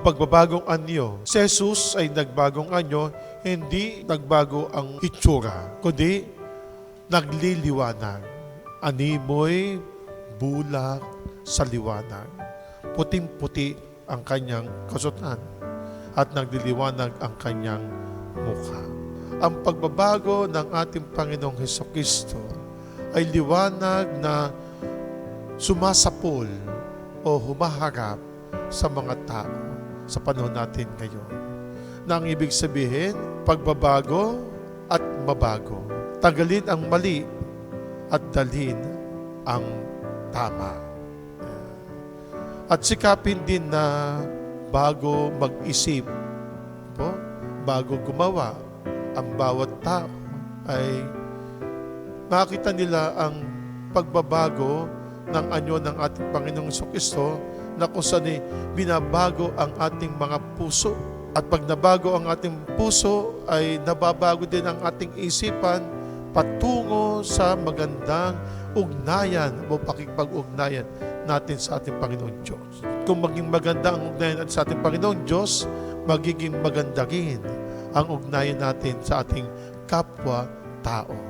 pagbabagong anyo. Si Jesus ay nagbagong anyo, hindi nagbago ang itsura, kundi nagliliwanag. Animoy bulak sa liwanag. Puting-puti ang kanyang kasutan at nagliliwanag ang kanyang mukha. Ang pagbabago ng ating Panginoong Heso Kristo ay liwanag na sumasapol o humaharap sa mga tao sa panahon natin ngayon. Na ang ibig sabihin, pagbabago at mabago. Tagalin ang mali at dalhin ang tama. At sikapin din na bago mag-isip, po, bago gumawa, ang bawat tao ay makita nila ang pagbabago ng anyo ng ating Panginoong Kristo na kung saan eh, binabago ang ating mga puso. At pag nabago ang ating puso, ay nababago din ang ating isipan patungo sa magandang ugnayan o pakikipag-ugnayan natin sa ating Panginoon Diyos. Kung maging maganda ang ugnayan natin sa ating Panginoon Diyos, magiging maganda rin ang ugnayan natin sa ating kapwa-tao.